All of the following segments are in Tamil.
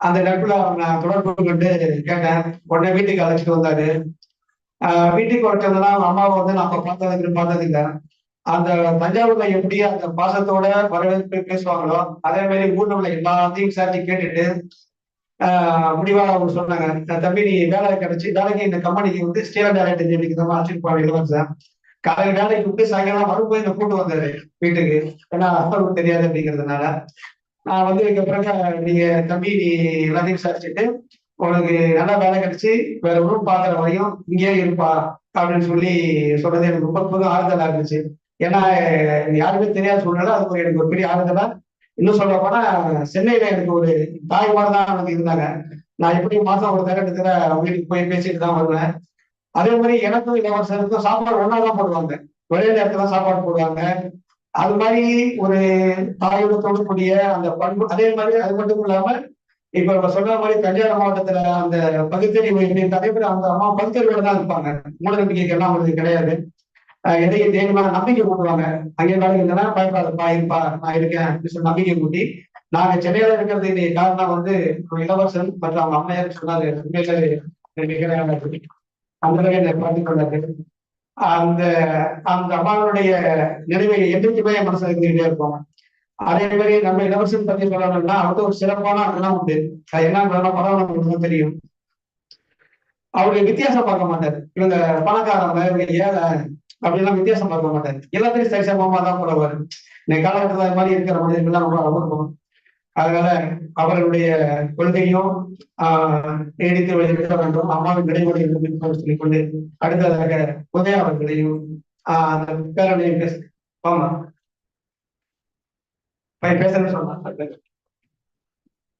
அந்த நேரத்துல நான் தொடர்பு கொண்டு கேட்டேன். உடனே வீட்டுக்கு அழைச்சிட்டு வந்தாரு. ஆஹ் வீட்டுக்கு வரட்டதுனா அவங்க அம்மாவை வந்து நம்ம பார்த்ததுக்கு பார்த்தது இல்லை அந்த தஞ்சாவூர்ல எப்படி அந்த பாசத்தோட வரவேற்பு பேசுவாங்களோ அதே மாதிரி ஊர்ல உள்ள எல்லாத்தையும் விசாரிச்சு கேட்டுட்டு ஆஹ் முடிவா அவங்க சொன்னாங்க. தம்பி நீ வேலை கிடைச்சி வேலைக்கு இந்த கம்பெனிக்கு வந்து ஸ்டேட் டேரக்டர் இன்ஜினியரிங் தான் அழைச்சிட்டு போவாங்க சார். காலையில் வேலைக்கு விட்டு சாயங்காலம் வரும்போது என்ன கூட்டு வந்தாரு வீட்டுக்கு. ஏன்னா அவருக்கு தெரியாது அப்படிங்கிறதுனால. நான் வந்து இதுக்கு பிறகு நீங்க தம்பி நீ எல்லாத்தையும் விசாரிச்சுட்டு உனக்கு நல்ல வேலை கிடைச்சி வேற ரூம் பாக்குற வரையும் இங்கேயே இருப்பா அப்படின்னு சொல்லி சொன்னது எனக்கு ரொம்ப புது ஆறுதலா இருந்துச்சு. ஏன்னா யாருமே தெரியாத சூழ்நிலை அது எனக்கு ஒரு பெரிய ஆறுதலா. இன்னும் சொல்ல போனா சென்னையில எனக்கு ஒரு தாய்மார் தான் எனக்கு இருந்தாங்க. நான் எப்படி மாசம் ஒரு தகட்டத்துல வீட்டுக்கு போய் பேசிட்டு தான் வருவேன். அதே மாதிரி எனக்கும் இளவரசருக்கும் சாப்பாடு ஒன்னா தான் போடுவாங்க. ஒரே நேரத்துல சாப்பாடு போடுவாங்க. அது மாதிரி ஒரு தாயோட தொடர்புடைய அந்த பண்பு அதே மாதிரி அது மட்டும் இல்லாம இப்ப நம்ம சொன்ன மாதிரி தஞ்சாவூர் மாவட்டத்துல அந்த பகுத்தறிவு தலைவர் மாதிரி அந்த அம்மா பகுத்தறிவோட தான் இருப்பாங்க. மூட நம்பிக்கைக்கு எல்லாம் அவங்களுக்கு கிடையாது. எதையும் தேவையான நம்பிக்கை கூட்டுவாங்க. அங்கே நாளைக்கு இருந்தனா பயப்படாதப்பா இருப்பா நான் இருக்கேன் அப்படின்னு சொல்லி நம்பிக்கை கூட்டி நாங்க சென்னையில இருக்கிறது காரணம் வந்து இளவரசன் மற்றும் அவங்க அம்மையார் சொன்னாரு. உண்மையில அந்த என்னை பார்த்து கொண்டாரு அந்த அந்த அம்மாவுடைய நினைவை என்றைக்குமே என் மனசுல இருந்துகிட்டே இருப்பாங்க. அதே மாதிரி நம்ம இளவரசன் பத்தி சொல்லணும்னா அவருக்கு ஒரு சிறப்பான அதெல்லாம் உண்டு. அது என்ன படம் தெரியும். அவருடைய வித்தியாசம் பார்க்க மாட்டாரு. இவங்க பணக்காரங்க இவங்க ஏழை அப்படிலாம் வித்தியாசம் பார்க்க மாட்டாரு. எல்லாத்தையும் சரிசமமா தான் போடுவாரு இந்த காலகட்டத்தில் மாதிரி இருக்கிற மனிதர்கள்லாம் ரொம்ப அவர்க்கும் அதனால அவர்களுடைய கொள்கையும் ஆஹ் நீடித்து வைக்க வேண்டும். அம்மாவின் நினைவுகளை சொல்லிக் கொண்டு அடுத்ததாக உதய அவர்களையும் ஆஹ் அந்த பேரணியை பேச ஆமா பேசுறேன்னு சொன்னா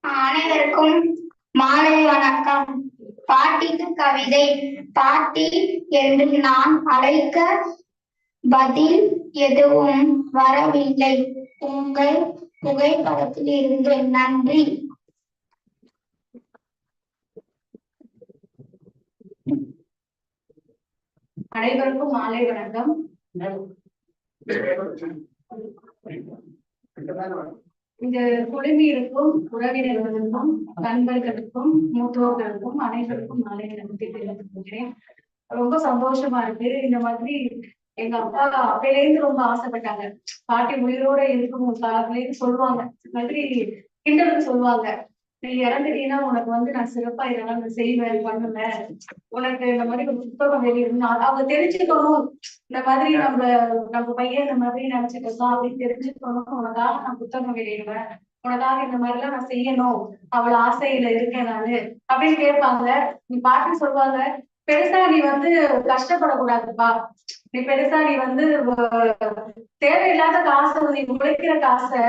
அனைவருக்கும் மாலை வணக்கம். பாட்டிக்கு கவிதை. பாட்டி என்று நான் அழைக்க பதில் எதுவும் வரவில்லை. உங்கள் புகைப்படத்தில் இருந்து நன்றி. அனைவருக்கும் மாலை வணக்கம். இந்த குழுமியிருக்கும் உறவினர்களுக்கும் நண்பர்களுக்கும் மூத்தோர்களுக்கும் அனைவருக்கும் மாலை நன்றி தெரிவித்துக் கொள்கிறேன். ரொம்ப சந்தோஷமா இருக்கு. இந்த மாதிரி எங்க அப்பா அப்பையிலேருந்து ரொம்ப ஆசைப்பட்டாங்க. பாட்டி உயிரோட இருக்கும் காலத்துலேருந்து சொல்லுவாங்க. இந்த மாதிரி கிண்டலுக்கு சொல்லுவாங்க. நீ இறந்துட்டீங்கன்னா உனக்கு வந்து நான் சிறப்பா இதெல்லாம் நான் செய்வேன் பண்ணுவேன். உனக்கு இந்த மாதிரி ஒரு புத்தகம் வெளியிடணும் அவங்க தெரிஞ்சுக்கணும். இந்த மாதிரி நம்ம நம்ம பையன் இந்த மாதிரி நினைச்சிட்டு இருக்கோம் அப்படின்னு தெரிஞ்சுக்கணும் உனக்காக நான் புத்தகம் வெளியிடுவேன் உனக்காக இந்த மாதிரி எல்லாம் நான் செய்யணும். அவ்வளவு ஆசையில இருக்கேன் நானு. அப்படின்னு கேட்பாங்க. நீ பாட்டு சொல்லுவாங்க பெருசா நீ வந்து கஷ்டப்படக்கூடாதுப்பா. நீ பெருசா நீ வந்து தேவையில்லாத காசை நீ உழைக்கிற காசை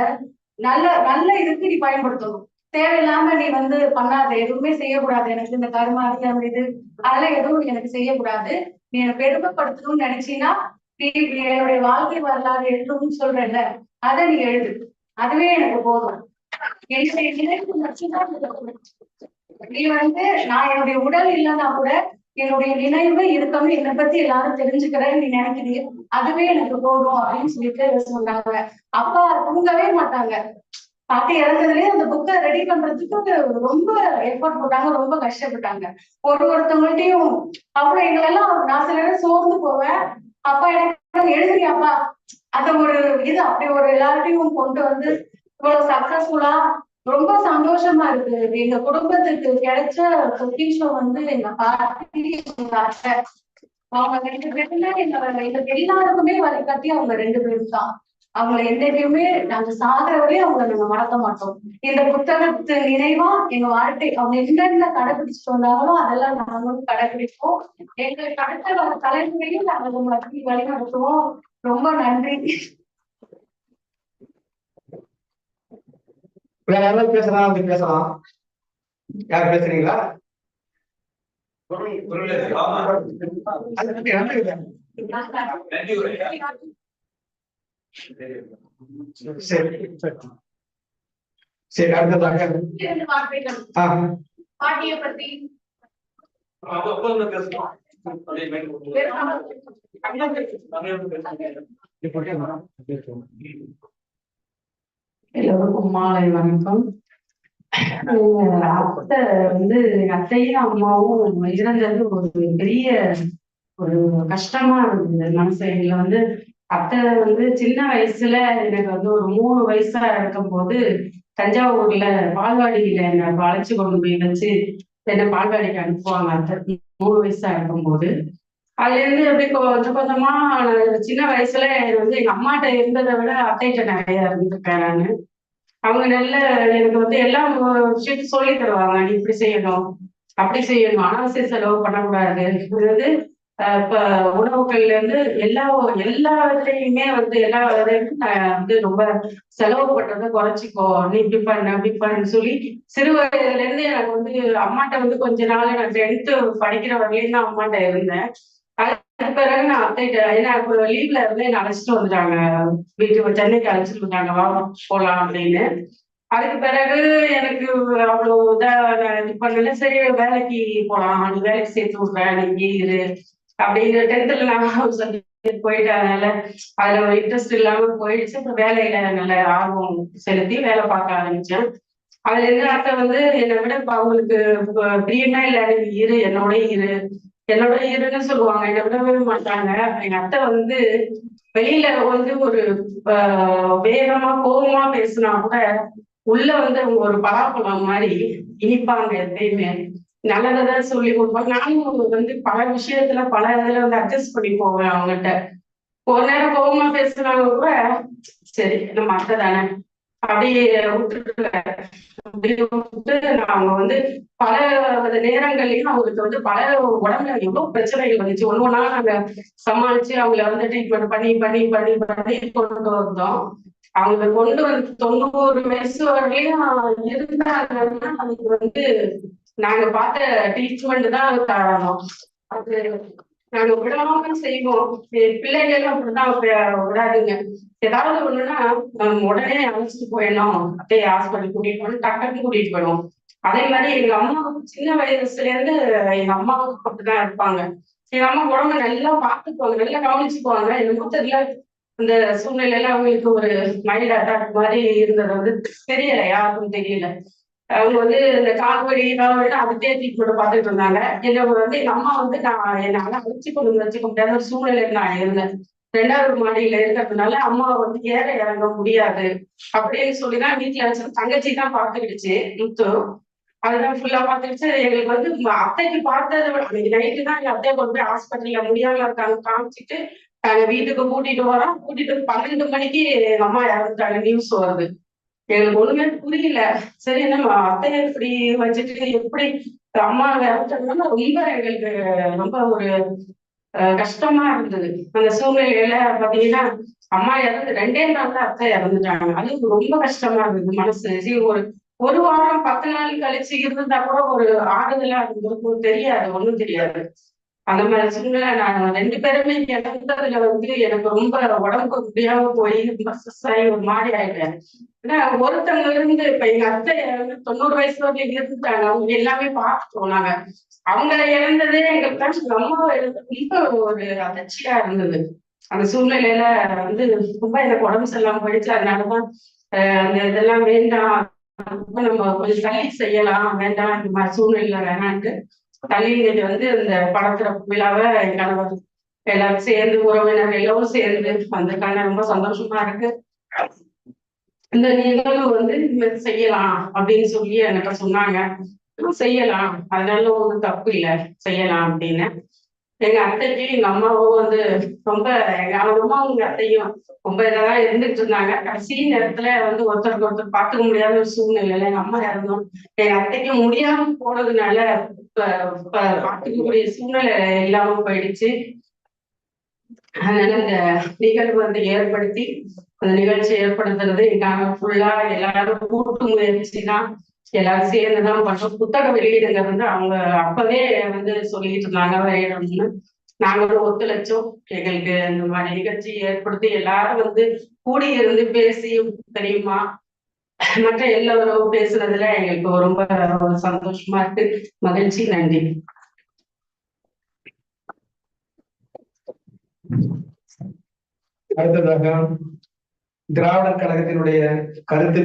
நல்ல நல்ல இதுக்கு நீ பயன்படுத்தணும். தேவையில்லாம நீ வந்து பண்ணாத எதுவுமே செய்யக்கூடாது. எனக்கு இந்த கருமாதி அந்த இது அதெல்லாம் எதுவும் எனக்கு செய்யக்கூடாது. நீ எனக்கு பெருமைப்படுத்தணும்னு நினைச்சீன்னா நீ என்னுடைய வாழ்க்கை வரலாறு எழுதணும்னு சொல்றேன்ல அதை நீ எழுது. அதுவே எனக்கு போதும். என்னுடைய நினைப்பு மட்டும்தான் நீ வந்து நான் என்னுடைய உடல் இல்லைன்னா கூட என்னுடைய நினைவு இருக்கணும் என்னை பத்தி எல்லாரும் தெரிஞ்சுக்கிறேன்னு நீ நினைக்கிறீங்க அதுவே எனக்கு போதும் அப்படின்னு சொல்லிட்டு சொன்னாங்க அப்பா தூங்கவே மாட்டாங்க. பாட்டி இறந்ததுலயே அந்த புக்கை ரெடி பண்றதுக்கு ரொம்ப எஃபர்ட் போட்டாங்க ரொம்ப கஷ்டப்பட்டாங்க. ஒரு ஒருத்தவங்கள்ட்டையும் அப்புறம் எங்களெல்லாம் நான் சில நேரம் சோர்ந்து போவேன். அப்பா எனக்கு எழுதுறியாப்பா? அந்த ஒரு இது அப்படி ஒரு எல்லார்ட்டையும் கொண்டு வந்து இவ்வளவு சக்சஸ்ஃபுல்லா ரொம்ப சந்தோஷமா இருக்கு. எங்க குடும்பத்துக்கு கிடைச்ச பொக்கிஷம் வந்து எங்க பாட்டி அவங்க ரெண்டு பேருமே எங்க எல்லாருக்குமே வழிகாட்டி அவங்க ரெண்டு பேரும் தான் அவங்களை என்னைக்குமே நாங்க சாகிற வரையும் அவங்களை நாங்க மறக்க மாட்டோம். இந்த புத்தகத்து நினைவா எங்க வாழ்க்கை அவங்க என்னென்ன கடைபிடிச்சிட்டு வந்தாங்களோ அதெல்லாம் நாங்களும் கடைபிடிப்போம். எங்களுக்கு அடுத்த வர தலைமுறையும் நாங்க உங்களை வழி நடத்துவோம் ரொம்ப நன்றி. வேற யாராவது பேசலாம் அப்படி பேசலாம். யார் பேசுறீங்களா? சரி அடுத்ததாக பாட்டிய பத்தி பேசலாம் எல்லோருக்கும் மாலை வணக்கம். எங்க அத்தை வந்து எங்க அத்தையும் அம்மாவும் இறந்தது ஒரு பெரிய ஒரு கஷ்டமா இருந்தது மனசு. எங்களை வந்து அத்தை வந்து சின்ன வயசுல எனக்கு வந்து ஒரு மூணு வயசா இருக்கும்போது தஞ்சாவூர்ல பால்வாடியில என்னை அழைச்சு கொண்டு போய் வச்சு என்னை பால்வாடிக்கு அனுப்புவாங்க அத்தை. மூணு வயசா இருக்கும்போது. அதுல இருந்து எப்படி கொஞ்சம் கொஞ்சமா சின்ன வயசுல வந்து எங்க அம்மாட்ட இருந்ததை விட அத்தைகிட்ட நிறைய இருந்திருக்கேன் நானு. அவங்க நல்ல எனக்கு வந்து எல்லாம் விஷயத்தையும் சொல்லி தருவாங்க. நீ இப்படி செய்யணும் அப்படி செய்யணும். அனாவசிய செலவு பண்ணக்கூடாது. அதாவது இப்ப உணவுகள்ல இருந்து எல்லா எல்லா இதுலயுமே வந்து எல்லா இதுலயும் நான் வந்து ரொம்ப செலவு பண்றதை குறைச்சிக்கோ. நீ இப்படி பண்ண அப்படி பண்ணு சொல்லி சிறு வயதுல இருந்து எனக்கு வந்து அம்மாட்ட வந்து கொஞ்ச நாள் நான் டென்த்து படிக்கிற வரையிலும் தான் அம்மாட்ட இருந்தேன். அதுக்கு பிறகு நான் அப்டேட் ஏன்னா இப்போ லீவ்ல இருந்து என்னை அழைச்சிட்டு வந்துட்டாங்க. வீட்டுக்கு சென்னைக்கு அழைச்சிட்டு வந்தாங்க வா போலாம் அப்படின்னு. அதுக்கு பிறகு எனக்கு அவ்வளோ இதா இது பண்ணல. சரி வேலைக்கு போலாம். நீ வேலைக்கு சேர்த்து விடுறேன் நீ இரு. அப்படிங்கிற டென்த்ல நான் போயிட்டதுனால அதுல ஒரு இன்ட்ரெஸ்ட் இல்லாம போயிடுச்சு. அப்புறம் வேலையில நல்ல ஆர்வம் செலுத்தி வேலை பார்க்க ஆரம்பிச்சேன். அதுல இருந்து அத்தை வந்து என்னை விட அவங்களுக்கு இப்ப இல்லை இரு என்னோட இரு. என்னோட இருன்னு சொல்லுவாங்க. என்ன விடவே மாட்டாங்க. எங்க அத்தை வந்து வெளியில வந்து ஒரு வேகமா கோபமா பேசினா கூட உள்ள வந்து அவங்க ஒரு பலாப்பழம் மாதிரி இனிப்பாங்க எப்பயுமே. நல்லதான் சொல்லி கொடுப்பாங்க. நானும் வந்து பல விஷயத்துல பல இதுல வந்து அட்ஜஸ்ட் பண்ணி போவேன் அவங்ககிட்ட ஒரு நேரம் கோபமா பேசுனாங்க கூட சரி நம்ம அத்தை தானே அப்படியே விட்டுருவேன் அப்படியே விட்டு அவங்க வந்து பல நேரங்கள்லயும் அவங்களுக்கு வந்து பல உடம்புல எவ்வளவு பிரச்சனைகள் வந்துச்சு. ஒன்னு ஒன்னா நாங்க சமாளிச்சு அவங்கள வந்து ட்ரீட்மெண்ட் பண்ணி பண்ணி பண்ணி பண்ணி கொண்டு வந்தோம். அவங்க கொண்டு வந்து தொண்ணூறு வயசு வரையும் இருந்தாங்கன்னா அதுக்கு வந்து நாங்க பார்த்த ட்ரீட்மெண்ட் தான் காரணம் அது நாங்க விடாம செய்வோம். என் எல்லாம் அப்படிதான் விடாதுங்க. ஏதாவது ஒண்ணுன்னா உடனே அழைச்சிட்டு போயிடணும். அப்படியே ஹாஸ்பிட்டல் கூட்டிட்டு போகணும் டக்குன்னு கூட்டிட்டு போயிடும் அதே மாதிரி எங்க அம்மாவுக்கு சின்ன வயசுல இருந்து எங்க அம்மாவுக்கு அப்படிதான் இருப்பாங்க. எங்க அம்மா உடம்ப நல்லா பாத்துக்குவாங்க நல்லா கவனிச்சுக்குவாங்க. என்னமோ தெரியல இந்த சூழ்நிலையில அவங்களுக்கு ஒரு மைல்ட் அட்டாக் மாதிரி இருந்தது வந்து தெரியல யாருக்கும் தெரியல. அவங்க வந்து இந்த கால்வழி கால்வழி அதுக்கே ட்ரீட்மெண்ட் பார்த்துட்டு இருந்தாங்க. என்ன வந்து எங்க அம்மா வந்து நான் என்னால அழைச்சி கொண்டு வச்சுக்க முடியாத ஒரு நான் இருந்தேன். ரெண்டாவது மாடியில இருக்கிறதுனால அம்மா வந்து ஏற இறங்க முடியாது அப்படின்னு சொல்லிதான் வீட்டுல வச்சு தங்கச்சி தான் பாத்துக்கிடுச்சு முத்து. அதுதான் ஃபுல்லா பாத்துக்கிச்சு எங்களுக்கு வந்து அத்தைக்கு பார்த்ததை விட அன்னைக்கு நைட்டு தான் எங்க அத்தையை கொண்டு போய் ஹாஸ்பிட்டல்ல முடியாம இருக்காங்க காமிச்சிட்டு நாங்க வீட்டுக்கு கூட்டிட்டு வரோம். கூட்டிட்டு வந்து பன்னெண்டு மணிக்கு எங்க அம்மா இறந்துட்டாங்க நியூஸ் வருது. எங்களுக்கு ஒண்ணுமே புரியல. சரி நம்ம அத்தையை இப்படி வச்சுட்டு எப்படி அம்மா இறந்துட்டாங்கன்னா ரொம்ப எங்களுக்கு ரொம்ப ஒரு அஹ், கஷ்டமா இருந்தது. அந்த சூழ்நிலையில பாத்தீங்கன்னா அம்மா இறந்து ரெண்டே நாள் தான் அத்தை இறந்துட்டாங்க. அது ரொம்ப கஷ்டமா இருந்தது மனசு. சரி ஒரு ஒரு வாரம் பத்து நாள் கழிச்சு இருந்தா கூட ஒரு ஆறுதலா இருந்திருக்கும் தெரியாது ஒண்ணும் தெரியாது. அந்த மாதிரி சூழ்நிலை நான் ரெண்டு பேருமே இறந்ததுல வந்து எனக்கு ரொம்ப உடம்புக்கு முடியாம போய் ரொம்ப ஆகி ஒரு மாதிரி ஆயிட்டேன். ஏன்னா ஒருத்தவங்க இருந்து இப்ப எங்க அத்தை வந்து தொண்ணூறு வயசு வரைக்கும் இருந்துட்டாங்க. அவங்க எல்லாமே பார்த்துட்டோம் நாங்க அவங்க இறந்ததே எங்களுக்கு தான் ரொம்ப ரொம்ப ஒரு அதிர்ச்சியா இருந்தது. அந்த சூழ்நிலையில வந்து ரொம்ப எனக்கு உடம்பு சரியில்லாம போயிடுச்சு. அதனாலதான் ஆஹ் அந்த இதெல்லாம் வேண்டாம். ரொம்ப நம்ம கொஞ்சம் தள்ளி செய்யலாம். வேண்டாம் இந்த மாதிரி சூழ்நிலை வேணான்ட்டு தள்ளி வந்து இந்த படத்துல விழாவை கணவர் எல்லாரும் சேர்ந்து உறவினர் எல்லோரும் சேர்ந்து வந்திருக்காங்க. ரொம்ப சந்தோஷமா இருக்கு. இந்த நிகழ்வு வந்து இனிமேல் செய்யலாம் அப்படின்னு சொல்லி என்கிட்ட சொன்னாங்க. செய்யலாம். அதனால ஒண்ணும் தப்பு இல்லை. செய்யலாம் அப்படின்னு. எங்க அத்தைக்கு எங்க அம்மாவும் வந்து ரொம்ப எங்க அம்மாவும் உங்க அத்தையும் ரொம்ப இதாதான் இருந்துட்டு இருந்தாங்க. கடைசி நேரத்துல வந்து ஒருத்தருக்கு ஒருத்தர் பார்த்துக்க முடியாத ஒரு சூழ்நிலையில எங்க அம்மா இறந்தோம். எங்க அத்தைக்கு முடியாம போனதுனால பார்த்துக்கக்கூடிய சூழ்நிலை இல்லாம போயிடுச்சு. அதனால இந்த நிகழ்வு வந்து ஏற்படுத்தி அந்த நிகழ்ச்சி ஏற்படுத்துறது எங்க ஃபுல்லா எல்லாரும் கூட்டு முயற்சி தான். எல்லாரும் சேர்ந்துதான் பண்றோம். புத்தக வெளியீடுங்க வந்து அவங்க அப்பவே வந்து சொல்லிட்டு இருந்தாங்க. வெளியிடணும்னு நாங்களும் ஒத்துழைச்சோம். எங்களுக்கு இந்த மாதிரி நிகழ்ச்சி ஏற்படுத்தி எல்லாரும் வந்து கூடி இருந்து பேசி தெரியுமா? மற்ற எல்லோரும் பேசுனதுல எங்களுக்கு ரொம்ப சந்தோஷமா இருக்கு. மகிழ்ச்சி நன்றி. அடுத்ததாக திராவிடர் கழகத்தினுடைய கருத்து